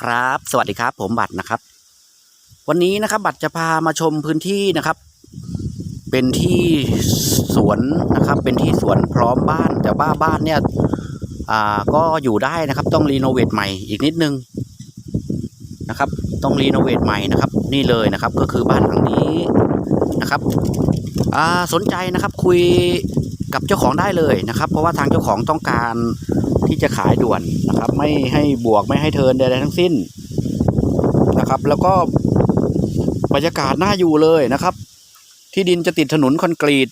ครับ สวัสดีครับ ผมบัตรนะครับ วันนี้นะครับ บัตรจะพามาชมพื้นที่นะครับ เป็นที่สวนนะครับ เป็นที่สวนพร้อมบ้าน แต่ว่าบ้านเนี่ยอ่าก็อยู่ได้นะครับ ต้องรีโนเวทใหม่อีกนิดนึงนะครับ ต้องรีโนเวทใหม่นะครับ นี่เลยนะครับ ก็คือบ้านหลังนี้นะครับอ่าสนใจนะครับคุยกับเจ้าของได้เลยนะครับ เพราะว่าทางเจ้าของต้องการที่จะขายด่วน นะครับ ไม่ให้บวกไม่ให้เทินใดๆทั้งสิ้นนะครับ แล้วก็บรรยากาศน่าอยู่เลยนะครับ ที่ดินจะติดถนนคอนกรีต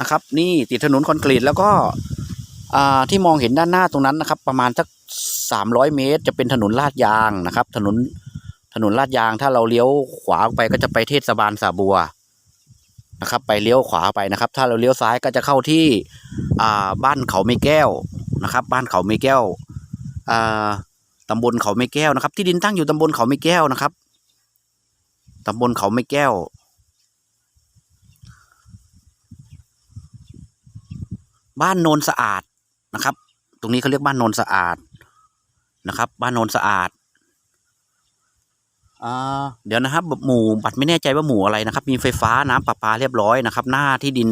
นะครับ นี่ติดถนนคอนกรีตแล้วก็ที่มองเห็นด้านหน้าตรงนั้นนะครับ ประมาณสักสามร้อยเมตร จะเป็นถนนลาดยางนะครับ ถนนถนนลาดยางถ้าเราเลี้ยวขวาไปก็จะไปเทศบาลสาบัวนะครับ ไปเลี้ยวขวาไปนะครับ ถ้าเราเลี้ยวซ้ายก็จะเข้าที่บ้านเขาไม่แก้วนะครับ บ้านเขาไม่แก้ว ตำบลเขาไม่แก้วนะครับ ที่ดินตั้งอยู่ตำบลเขาไม่แก้วนะครับตำบลเขาไม่แก้ว บ้านโนนสะอาดนะครับ ตรงนี้เขาเรียกบ้านโนนสะอาดนะครับ บ้านโนนสะอาดอ่าเดี๋ยวนะครับหมู่บัตรไม่แน่ใจว่าหมู่อะไรนะครับ มีไฟฟ้าน้ำประปาเรียบร้อยนะครับ หน้าที่ดิน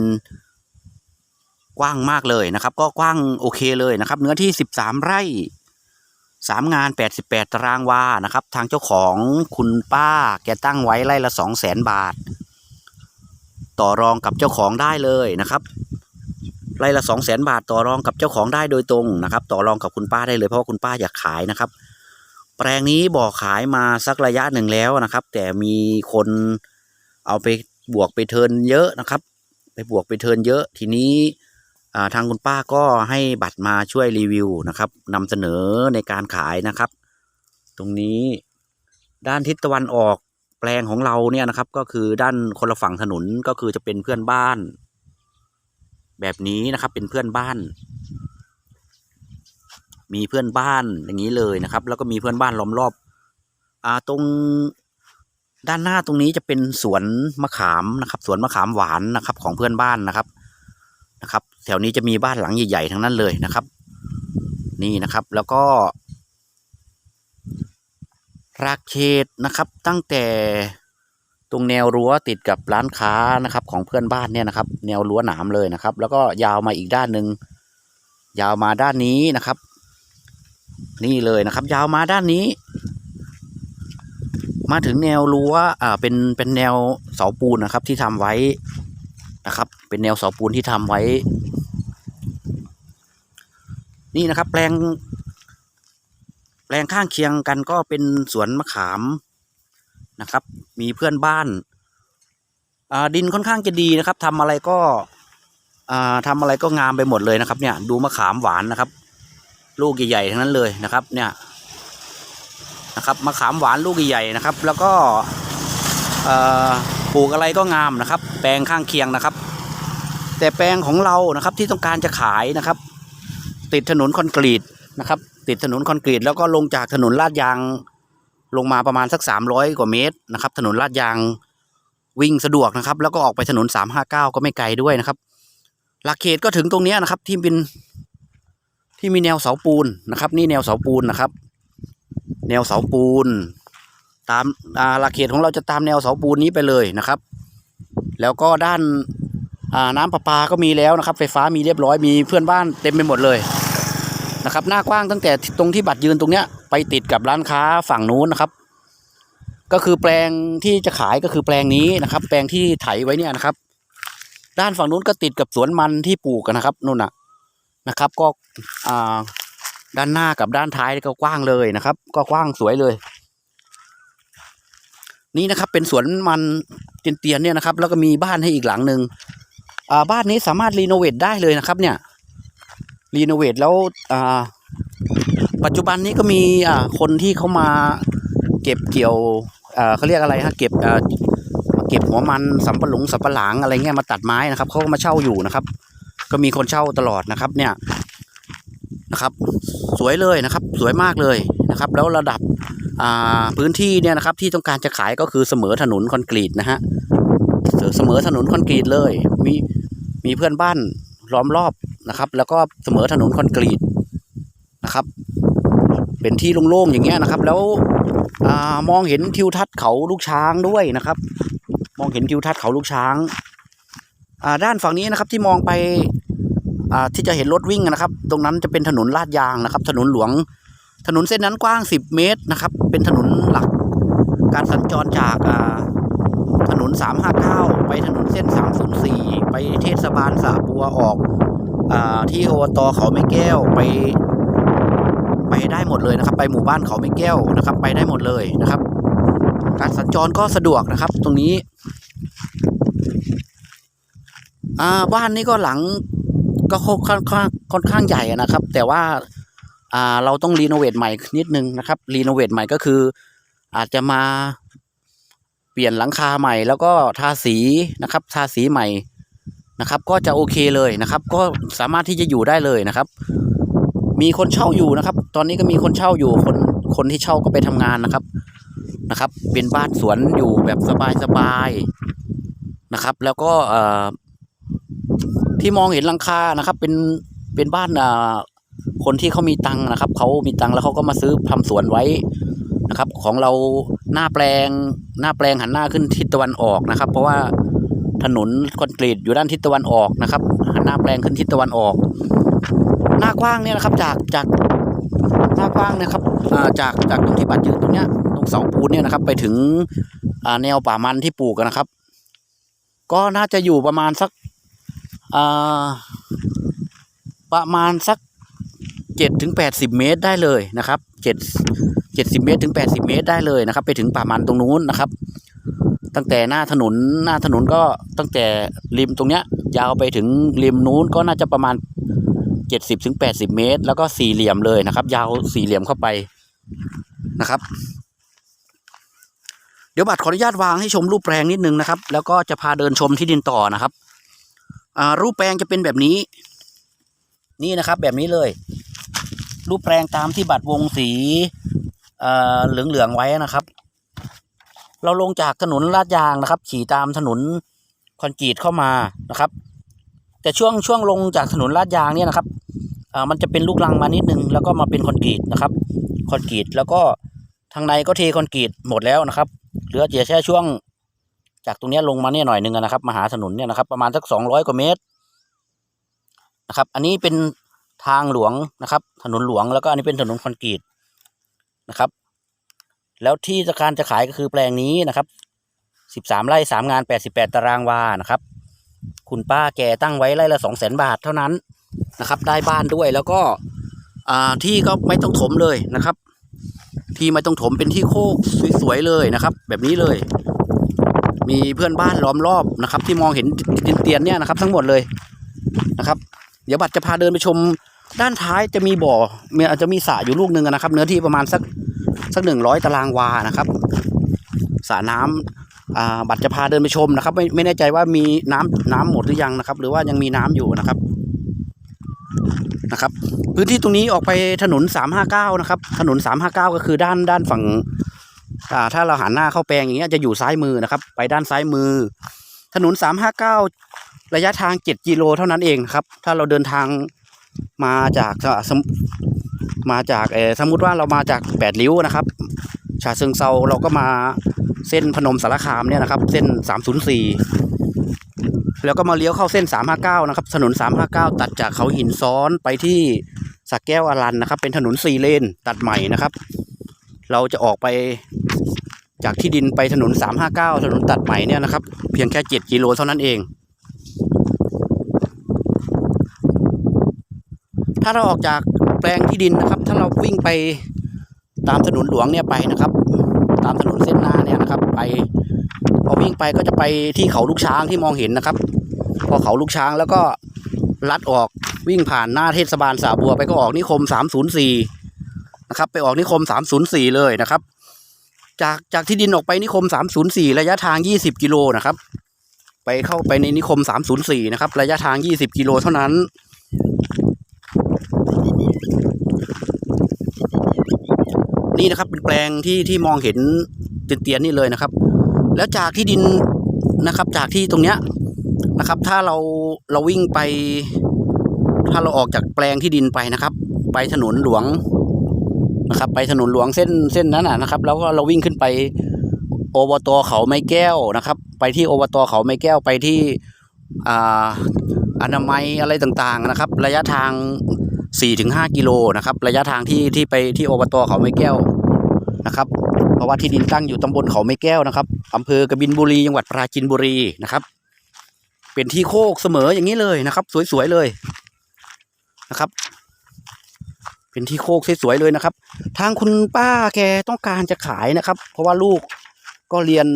กว้างมากเลยนะครับ ก็กว้างโอเคเลยนะครับ เนื้อที่สิบสามไร่ สามงานแปดสิบแปดตารางวานะครับ ทางเจ้าของคุณป้าแกตั้งไว้ไร่ละสองแสนบาท ต่อรองกับเจ้าของได้เลยนะครับไร่ละสองแสนบาทต่อรองกับเจ้าของได้โดยตรงนะครับ ต่อรองกับคุณป้าได้เลยเพราะว่าคุณป้าอยากขายนะครับ แปลงนี้บอกขายมาสักระยะหนึ่งแล้วนะครับ แต่มีคนเอาไปบวกไปเทินเยอะนะครับ ไปบวกไปเทินเยอะทีนี้ ทางคุณป้าก็ให้บัตรมาช่วยรีวิวนะครับนำเสนอในการขายนะครับ ตรงนี้ด้านทิศตะวันออกแปลงของเราเนี่ยนะครับ ก็คือด้านคนละฝั่งถนนก็คือจะเป็นเพื่อนบ้าน แบบนี้นะครับเป็นเพื่อนบ้าน มีเพื่อนบ้านอย่างนี้เลยนะครับ แล้วก็มีเพื่อนบ้านล้อมรอบอ่าตรงด้านหน้าตรงนี้จะเป็นสวนมะขามนะครับ สวนมะขามหวานนะครับ ของเพื่อนบ้านนะครับ นะครับ แถวนี้จะมีบ้านหลังใหญ่ๆทั้งนั้นเลยนะครับ นี่นะครับแล้วก็ ราเขตนะครับตั้งแต่ตรงแนวรั้วติดกับร้านค้านะครับของเพื่อนบ้านเนี่ยนะครับ แนวรั้วหนามเลยนะครับ แล้วก็ยาวมาอีกด้านหนึ่งยาวมาด้านนี้นะครับ นี่เลยนะครับ ยาวมาด้านนี้ มาถึงแนวรั้วอ่าเป็นเป็นแนวเสาปูนนะครับ ที่ทำไว้นะครับ เป็นแนวเสาปูนที่ทำไว้ นี่นะครับ แปลง แปลงข้างเคียงกันก็เป็นสวนมะขามนะครับ มีเพื่อนบ้านอ่าดินค่อนข้างจะดีนะครับทำอะไรก็อ่าทำอะไรก็งามไปหมดเลยนะครับ เนี่ย ดูมะขามหวานนะครับ ลูกใหญ่ๆทั้งนั้นเลยนะครับ เนี่ยนะครับมะขามหวานลูกใหญ่ๆนะครับ แล้วก็อ่อปลูกอะไรก็งามนะครับ แปลงข้างเคียงนะครับ แต่แปลงของเรานะครับที่ต้องการจะขายนะครับ ติดถนนคอนกรีตนะครับ ติดถนนคอนกรีตแล้วก็ลงจากถนนลาดยางลงมาประมาณสักสามร้อยกว่าเมตรนะครับ ถนนลาดยางวิ่งสะดวกนะครับ แล้วก็ออกไปถนนสามห้าเก้าก็ไม่ไกลด้วยนะครับ หลักเขตก็ถึงตรงนี้นะครับ ที่เป็นที่มีแนวเสาปูนนะครับ นี่แนวเสาปูนนะครับ แนวเสาปูน ตามหลักเขตของเราจะตามแนวเสาปูนนี้ไปเลยนะครับ แล้วก็ด้าน อ่าน้ำประปาก็มีแล้วนะครับ ไฟฟ้ามีเรียบร้อยมีเพื่อนบ้านเต็มไปหมดเลยนะครับหน้ากว้างตั้งแต่ตรงที่บัตรยืนตรงเนี้ยไปติดกับร้านค้าฝั่งนู้นนะครับ ก็คือแปลงที่จะขายก็คือแปลงนี้นะครับ แปลงที่ไถไว้เนี่ยนะครับ ด้านฝั่งนู้นก็ติดกับสวนมันที่ปลูกกันนะครับนู่นน่ะนะครับ ก็อ่าด้านหน้ากับด้านท้ายก็กว้างเลยนะครับ ก็กว้างสวยเลย นี่นะครับเป็นสวนมันเตียนๆเนี่ยนะครับ แล้วก็มีบ้านให้อีกหลังหนึ่ง บ้านนี้สามารถรีโนเวทได้เลยนะครับเนี่ยรีโนเวทแล้วอาปัจจุบันนี้ก็มีอาคนที่เขามาเก็บเกี่ยวอาเขาเรียกอะไรฮะเก็บอามาเก็บหัวมันสำปะหลงสำปะหลังอะไรเงี้ยมาตัดไม้นะครับเขาก็มาเช่าอยู่นะครับ ก็มีคนเช่าตลอดนะครับเนี่ยนะครับ สวยเลยนะครับ สวยมากเลยนะครับ แล้วระดับอาพื้นที่เนี่ยนะครับที่ต้องการจะขายก็คือเสมอถนนคอนกรีตนะฮะเสมอถนนคอนกรีตเลยมี มีเพื่อนบ้านล้อมรอบนะครับ แล้วก็เสมอถนนคอนกรีตนะครับ เป็นที่โล่งๆอย่างเงี้ยนะครับ แล้วอมองเห็นทิวทัศน์เขาลูกช้างด้วยนะครับ มองเห็นทิวทัศน์เขาลูกช้างาด้านฝั่งนี้นะครับที่มองไปที่จะเห็นรถวิ่งนะครับ ตรงนั้นจะเป็นถนนลาดยางนะครับ ถนนหลวง ถนนเส้นนั้นกว้าง 10 เมตรนะครับ เป็นถนนหลัก การสัญจรจากา ถนน 359 ไปถนนเส้น 304 ไปเทศบาลสระบัวออกอที่อบตเขาไม่แก้วไป ไปได้หมดเลยนะครับ ไปหมู่บ้านเขาไม่แก้วนะครับ ไปได้หมดเลยนะครับ การสัญจรก็สะดวกนะครับ ตรงนี้บ้านนี้ก็หลังก็ค่อนข้างค่อนข้างใหญ่นะครับ แต่ว่าเราต้องรีโนเวทใหม่นิดนึงนะครับรีโนเวทใหม่ก็คืออาจจะมา เปลี่ยนหลังคาใหม่แล้วก็ทาสีนะครับทาสีใหม่นะครับ ก็จะโอเคเลยนะครับ ก็สามารถที่จะอยู่ได้เลยนะครับ มีคนเช่าอยู่นะครับ ตอนนี้ก็มีคนเช่าอยู่คนคนที่เช่าก็ไปทำงานนะครับนะครับ เป็นบ้านสวนอยู่แบบสบายๆนะครับ แล้วก็เอ่อที่มองเห็นหลังคานะครับ เป็นเป็นบ้านอ่าคนที่เขามีตังค์นะครับเขามีตังค์แล้วเขาก็มาซื้อทำสวนไว้นะครับ ของเรา หน้าแปลงหน้าแปลงหันหน้าขึ้นทิศตะวันออกนะครับ เพราะว่าถนนคอนกรีตอยู่ด้านทิศตะวันออกนะครับ หันหน้าแปลงขึ้นทิศตะวันออก หน้ากว้างเนี่ยนะครับจากจากหน้ากว้างนะครับจากจากตรงที่บัตรยืนตรงเนี้ยตรงเสาปูนเนี่ยนะครับ ไปถึงแนวป่ามันที่ปลูกนะครับ ก็น่าจะอยู่ประมาณสักประมาณสักเจ็ดถึงแปดสิบเมตรได้เลยนะครับเจ็ด เจ็ดสิบเมตรถึงแปดสิบเมตรได้เลยนะครับ ไปถึงป่ามันตรงนู้นนะครับ ตั้งแต่หน้าถนนหน้าถนนก็ตั้งแต่ริมตรงเนี้ยยาวไปถึงริมนู้นก็น่าจะประมาณเจ็ดสิบถึงแปดสิบเมตร แล้วก็สี่เหลี่ยมเลยนะครับ ยาวสี่เหลี่ยมเข้าไปนะครับ เดี๋ยวบัตรขออนุญาตวางให้ชมรูปแปลงนิดนึงนะครับ แล้วก็จะพาเดินชมที่ดินต่อนะครับรูปแปลงจะเป็นแบบนี้ นี่นะครับแบบนี้เลย รูปแปลงตามที่บัตรวงสี เอ่อเหลืองๆไว้นะครับ เราลงจากถนนลาดยางนะครับ ขี่ตามถนนคอนกรีตเข้ามานะครับ แต่ช่วงช่วงลงจากถนนลาดยางเนี่ยนะครับมันจะเป็นลูกรังมานิดนึงแล้วก็มาเป็นคอนกรีตนะครับคอนกรีตแล้วก็ทางในก็เทคอนกรีตหมดแล้วนะครับเหลือแค่ช่วงจากตรงนี้ลงมาเนี่ยหน่อยหนึงนะครับมาหาถนนเนี่ยนะครับ ประมาณสักสองร้อยกว่าเมตรนะครับ อันนี้เป็นทางหลวงนะครับ ถนนหลวงแล้วก็อันนี้เป็นถนนคอนกรีต นะครับ แล้วที่จะการจะขายก็คือแปลงนี้นะครับสิบสามไร่สามงานแปดสิบแปดตารางวานะครับ คุณป้าแกตั้งไว้ไร่ละสองแสนบาทเท่านั้นนะครับ ได้บ้านด้วยแล้วก็อ่าที่ก็ไม่ต้องถมเลยนะครับ ที่ไม่ต้องถมเป็นที่โคกสวยๆเลยนะครับ แบบนี้เลย มีเพื่อนบ้านล้อมรอบนะครับ ที่มองเห็นดินเตียนเนี่ยนะครับ ทั้งหมดเลยนะครับ เดี๋ยวบัตรจะพาเดินไปชม ด้านท้ายจะมีบ่อมีอาจจะมีสระอยู่ลูกหนึ่งนะครับ เนื้อที่ประมาณสักสักหนึ่งร้อยตารางวานะครับสระน้ำอ่าบัตรจะพาเดินไปชมนะครับ ไม่ไม่แน่ใจว่ามีน้ำน้ำหมดหรือยังนะครับ หรือว่ายังมีน้ำอยู่นะครับนะครับ พื้นที่ตรงนี้ออกไปถนนสามห้าเก้านะครับ ถนนสามห้าเก้าก็คือด้านด้านฝั่งถ้าเราหันหน้าเข้าแปลงอย่างเงี้ยจะอยู่ซ้ายมือนะครับ ไปด้านซ้ายมือ ถนนสามห้าเก้าระยะทางเจ็ดกิโลเท่านั้นเองครับ ถ้าเราเดินทาง มาจากสมมาจากเออสมมติว่าเรามาจากแปดริ้วนะครับชาเชิงเซาเราก็มาเส้นพนมสารคามเนี่ยนะครับ เส้นสามศูนย์สี่แล้วก็มาเลี้ยวเข้าเส้นสามห้าเก้านะครับ ถนนสามห้าเก้าตัดจากเขาหินซ้อนไปที่สักแก้วอรันนะครับ เป็นถนนสี่เลนตัดใหม่นะครับ เราจะออกไปจากที่ดินไปถนนสามห้าเก้าถนนตัดใหม่เนี่ยนะครับ เพียงแค่เจ็ดกิโลเท่านั้นเอง ถ้าเราออกจากแปลงที่ดินนะครับ ถ้าเราวิ่งไปตามถนนหลวงเนี่ยไปนะครับ ตามถนนเส้นหน้าเนี่ยนะครับ ไปพอวิ่งไปก็จะไปที่เขาลูกช้างที่มองเห็นนะครับ พอเขาลูกช้างแล้วก็ลัดออกวิ่งผ่านหน้าเทศบาลสาบัวไปก็ออกนิคม 304 นะครับ ไปออกนิคม 304 เลยนะครับ จากจากที่ดินออกไปนิคม 304 ระยะทาง 20 กิโลนะครับ ไปเข้าไปในนิคม 304 นะครับ ระยะทาง 20 กิโลเท่านั้น นี่นะครับเป็นแปลงที่ที่มองเห็นเตียนๆนี่เลยนะครับ แล้วจากที่ดินนะครับ จากที่ตรงเนี้ยนะครับ ถ้าเราเราวิ่งไป ถ้าเราออกจากแปลงที่ดินไปนะครับ ไปถนนหลวงนะครับ ไปถนนหลวงเส้นเส้นนั้นนะนะครับ แล้วก็เราวิ่งขึ้นไปอบตเขาไม้แก้วนะครับ ไปที่อบตเขาไม้แก้วไปที่อ่าอนามัยอะไรต่างๆนะครับ ระยะทาง 4-5กิโลนะครับ ระยะทางที่ที่ไปที่อบตเขาไม้แก้วนะครับ เพราะว่าที่ดินตั้งอยู่ตำบลเขาไม้แก้วนะครับอำเภอกบินบุรีจังหวัดปราจีนบุรีนะครับ เป็นที่โคกเสมออย่างนี้เลยนะครับ สวยๆเลยนะครับ เป็นที่โคกสวยๆเลยนะครับ ทางคุณป้าแกต้องการจะขายนะครับ เพราะว่าลูกก็เรียน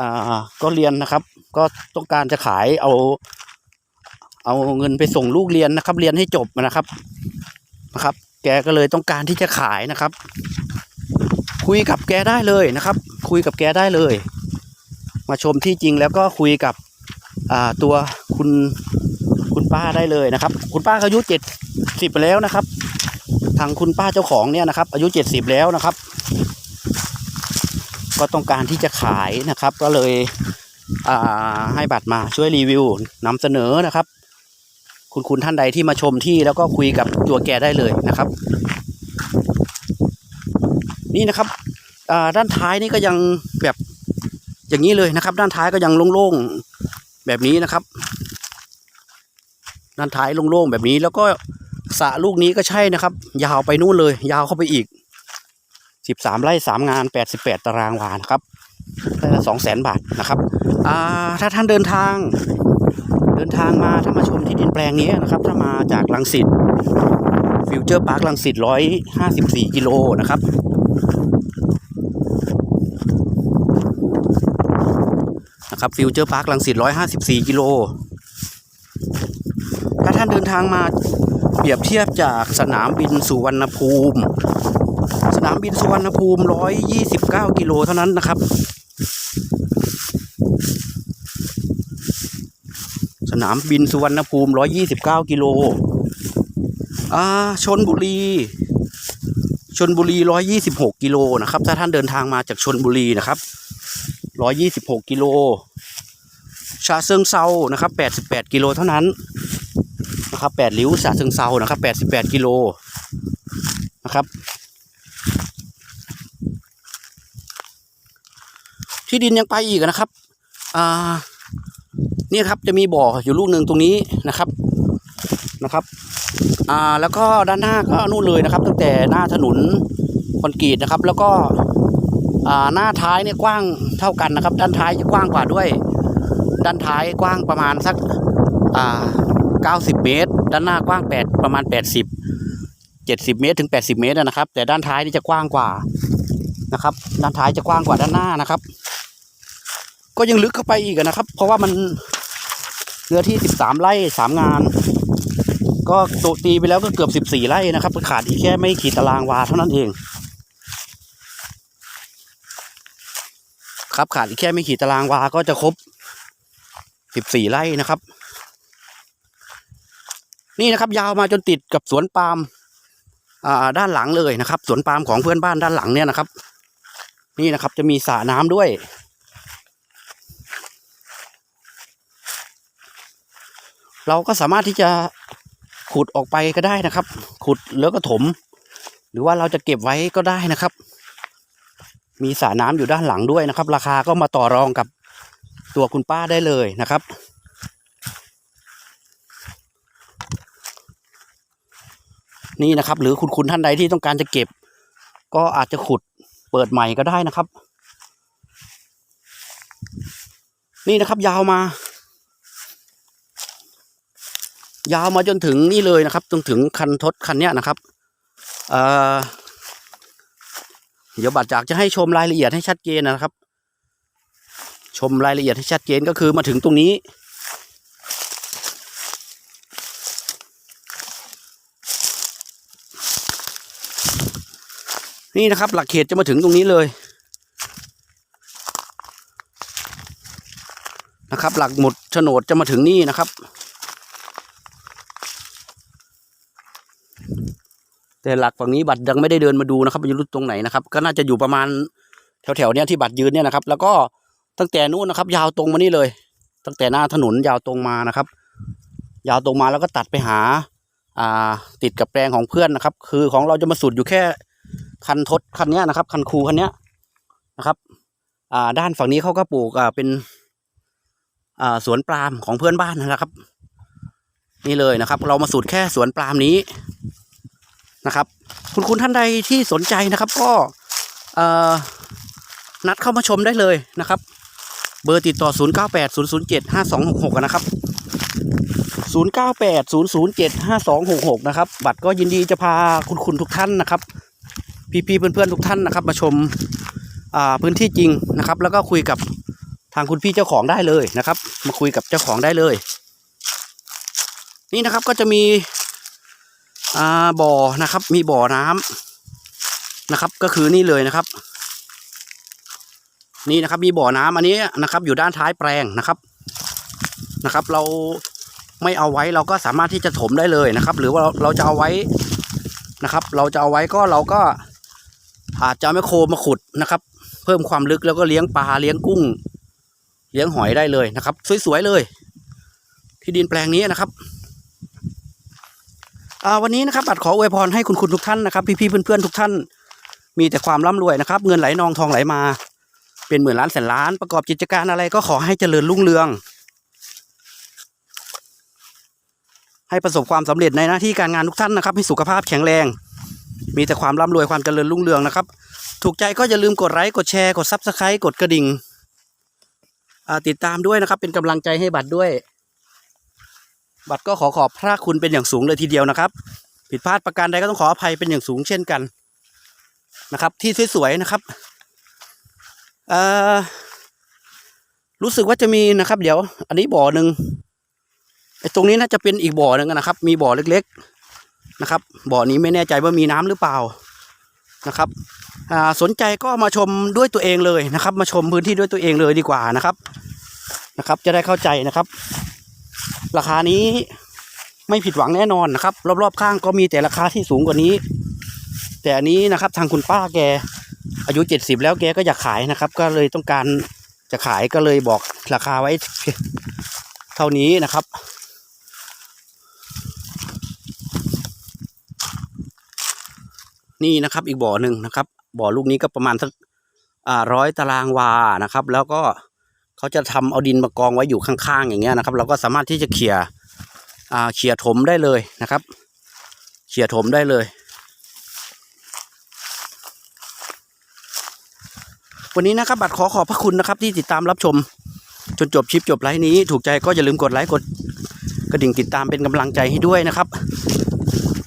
อ่าก็เรียนนะครับ ก็ต้องการจะขายเอา เอาเงินไปส่งลูกเรียนนะครับ เรียนให้จบนะครับนะครับ แกก็เลยต้องการที่จะขายนะครับ คุยกับแกได้เลยนะครับ คุยกับแกได้เลย มาชมที่จริงแล้วก็คุยกับตัวคุณคุณป้าได้เลยนะครับ คุณป้าอายุเจ็ดสิบแล้วนะครับ ทางคุณป้าเจ้าของเนี่ยนะครับ อายุเจ็ดสิบแล้วนะครับ ก็ต้องการที่จะขายนะครับ ก็เลยให้บัตรมาช่วยรีวิวนำเสนอนะครับ คุณคุณท่านใดที่มาชมที่แล้วก็คุยกับตัวแกได้เลยนะครับ นี่นะครับด้านท้ายนี่ก็ยังแบบอย่างนี้เลยนะครับ ด้านท้ายก็ยังโล่งๆแบบนี้นะครับ ด้านท้ายโล่งๆแบบนี้แล้วก็สระลูกนี้ก็ใช่นะครับ ยาวไปนู่นเลย ยาวเข้าไปอีกสิบสามไร่สามงานแปดสิบแปดตารางวานะครับได้ละสองแสนบาทนะครับ ถ้าท่านเดินทาง เดินทางมาถ้ามาชมที่ดินแปลงนี้นะครับ ถ้ามาจากลังสิตฟิวเจอร์พาร์คลังสิตร้อยห้าสิบสี่กิโลนะครับนะครับฟิวเจอร์พาร์คลังสิตร้อยห้าสิบสี่กิโลถ้าท่านเดินทางมาเปรียบเทียบจากสนามบินสุวรรณภูมิ สนามบินสุวรรณภูมิร้อยยี่สิบเก้ากิโลเท่านั้นนะครับ ส นามบินสุวรรณภูมิร้อยยี่สิบเก้ากิโลอ่าชนบุรีชนบุรีร้อยยี่สิบหกกิโลนะครับ ถ้าท่านเดินทางมาจากชนบุรีนะครับร้อยยี่สิบหกกิโล ชาเซิงเซานะครับแปดสิบแปดกิโลเท่านั้นนะครับแปดริ้วชาเซิงเซานะครับแปดสิบแปดกิโลนะครับ ที่ดินยังไปอีกนะครับ อ่า นี่ครับจะมีบ่ออยู่ลูกหนึ่งตรงนี้นะครับนะครับ อ่าแล้วก็ด้านหน้าก็นู่นเลยนะครับ ตั้งแต่หน้าถนนคอนกรีตนะครับ แล้วก็อ่าหน้าท้ายเนี่ยกว้างเท่ากันนะครับ ด้านท้ายจะกว้างกว่าด้วย ด้านท้ายกว้างประมาณสักอ่าเก้าสิบเมตร ด้านหน้ากว้างแปดประมาณแปดสิบเจ็ดสิบเมตรถึงแปดสิบเมตรนะครับ แต่ด้านท้ายนี่จะกว้างกว่านะครับ ด้านท้ายจะกว้างกว่าด้านหน้านะครับ ก็ยังลึกเข้าไปอีกนะครับ เพราะว่ามันเนื้อที่สิบสามไร่สามงาน ก็ตตีไปแล้วก็เกือบสิบสี่ไร่นะครับขาดอีกแค่ไม่กี่ตารางวาเท่านั้นเอง ครับขาดอีกแค่ไม่กี่ตารางวาก็จะครบสิบสี่ไร่นะครับ นี่นะครับ ยาวมาจนติดกับสวนปาล์มอ่าด้านหลังเลยนะครับ สวนปาล์มของเพื่อนบ้านด้านหลังเนี่ยนะครับ นี่นะครับจะมีสระน้ำด้วย เราก็สามารถที่จะขุดออกไปก็ได้นะครับ ขุดแล้วก็ถม หรือว่าเราจะเก็บไว้ก็ได้นะครับ มีสระน้ำอยู่ด้านหลังด้วยนะครับ ราคาก็มาต่อรองกับตัวคุณป้าได้เลยนะครับ นี่นะครับ หรือคุณคุณท่านใดที่ต้องการจะเก็บ ก็อาจจะขุดเปิดใหม่ก็ได้นะครับ นี่นะครับยาวมา ยาวมาจนถึงนี่เลยนะครับจนถึงคันทดคันเนี้ยนะครับเอ่อเดี๋ยวบัตรจากจะให้ชมรายละเอียดให้ชัดเจนนะครับ ชมรายละเอียดให้ชัดเจนก็คือมาถึงตรงนี้ นี่นะครับหลักเขตจะมาถึงตรงนี้เลยนะครับ หลักหมดโฉนดจะมาถึงนี่นะครับ แต่หลักฝั่งนี้บัตรยังไม่ได้เดินมาดูนะครับไม่รู้ตรงไหนนะครับ ก็น่าจะอยู่ประมาณแถวๆเนี้ยที่บัตรยืนเนี่ยนะครับ แล้วก็ตั้งแต่นู้นนะครับ ยาวตรงมานี่เลย ตั้งแต่หน้าถนนยาวตรงมานะครับ ยาวตรงมาแล้วก็ตัดไปหาอ่าติดกับแปลงของเพื่อนนะครับ คือของเราจะมาสุดอยู่แค่คันทดคันเนี้ยนะครับ คันคูคันเนี้ยนะครับ อ่าด้านฝั่งนี้เขาก็ปลูกอ่าเป็นอ่าสวนปาล์มของเพื่อนบ้านนะครับ นี่เลยนะครับ เรามาสูตรแค่สวนปาล์มนี้ นะครับ คุณคุณท่านใดที่สนใจนะครับก็นัดเข้ามาชมได้เลยนะครับ เบอร์ติดต่อ 0 9 8 0 0 7 5 2 6 6 นะครับ 0 9 8 0 0 7 5 2 6 6 นะครับ บัตรก็ยินดีจะพาคุณคุณทุกท่านนะครับ พี่ๆเพื่อนๆทุกท่านนะครับ มาชมาพื้นที่จริงนะครับ แล้วก็คุยกับทางคุณพี่เจ้าของได้เลยนะครับ มาคุยกับเจ้าของได้เลย นี่นะครับก็จะมี อ่าบ่อนะครับ มีบ่อน้ำนะครับ ก็คือนี่เลยนะครับ นี่นะครับ มีบ่อน้ำอันนี้นะครับ อยู่ด้านท้ายแปลงนะครับนะครับ เราไม่เอาไว้เราก็สามารถที่จะถมได้เลยนะครับ หรือว่าเราเราจะเอาไว้นะครับ เราจะเอาไว้ก็เราก็อาจจะไม่โครมาขุดนะครับ เพิ่มความลึกแล้วก็เลี้ยงปลาเลี้ยงกุ้ง เลี้ยงหอยได้เลยนะครับ สวยๆเลย ที่ดินแปลงนี้นะครับ วันนี้นะครับบัตรขออวยพรให้คุณคุณทุกท่านนะครับ พี่ๆเพื่อนๆทุกท่าน มีแต่ความร่ำรวยนะครับ เงินไหลนองทองไหลมา เป็นหมื่นล้านแสนล้าน ประกอบกิจการอะไรก็ขอให้เจริญรุ่งเรือง ให้ประสบความสำเร็จในหน้าที่การงานทุกท่านนะครับ ให้สุขภาพแข็งแรง มีแต่ความร่ำรวยความเจริญรุ่งเรืองนะครับ ถูกใจก็อย่าลืมกดไลค์กดแชร์กดซับสไครต์กดกระดิ่งติดตามด้วยนะครับ เป็นกำลังใจให้บัตรด้วย บัตรก็ขอขอบพระคุณเป็นอย่างสูงเลยทีเดียวนะครับ ผิดพลาดประการใดก็ต้องขออภัยเป็นอย่างสูงเช่นกันนะครับ ที่สวยๆนะครับเอ่อรู้สึกว่าจะมีนะครับ เดี๋ยว อันนี้บ่อหนึ่งไอ้ตรงนี้น่าจะเป็นอีกบ่อหนึ่งนะครับ มีบ่อเล็ก ๆนะครับ บ่อนี้ไม่แน่ใจว่ามีน้ำหรือเปล่านะครับสนใจก็มาชมด้วยตัวเองเลยนะครับ มาชมพื้นที่ด้วยตัวเองเลยดีกว่านะครับนะครับ จะได้เข้าใจนะครับ ราคานี้ไม่ผิดหวังแน่นอนนะครับ รอบๆข้างก็มีแต่ราคาที่สูงกว่านี้ แต่อันนี้นะครับทางคุณป้าแก อายุเจ็ดสิบแล้วแกก็อยากขายนะครับ ก็เลยต้องการจะขายก็เลยบอกราคาไว้เท่านี้นะครับ นี่นะครับอีกบ่อหนึ่งนะครับ บ่อลูกนี้ก็ประมาณสักร้อยตารางวานะครับ แล้วก็ เขาจะทำเอาดินมากองไว้อยู่ข้างๆอย่างเงี้ยนะครับ เราก็สามารถที่จะเขี่ยอ่าเขี่ยถมได้เลยนะครับ เขี่ยถมได้เลยวันนี้นะครับบัตรขอขอบพระคุณนะครับที่ติดตามรับชม จนจบคลิปจบไลฟ์นี้ ถูกใจก็อย่าลืมกดไลค์กดกระดิ่งติดตามเป็นกำลังใจให้ด้วยนะครับ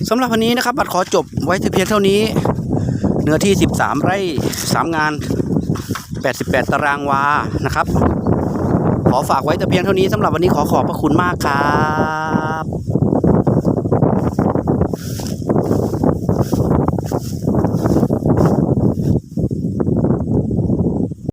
สำหรับวันนี้นะครับ บัตรขอจบไว้เพียงเท่านี้ เนื้อที่ 13 ไร่ 3 งาน 88 ตารางวานะครับ ขอฝากไว้แต่เพียงเท่านี้สำหรับวันนี้ขอขอบพระคุณมากครับ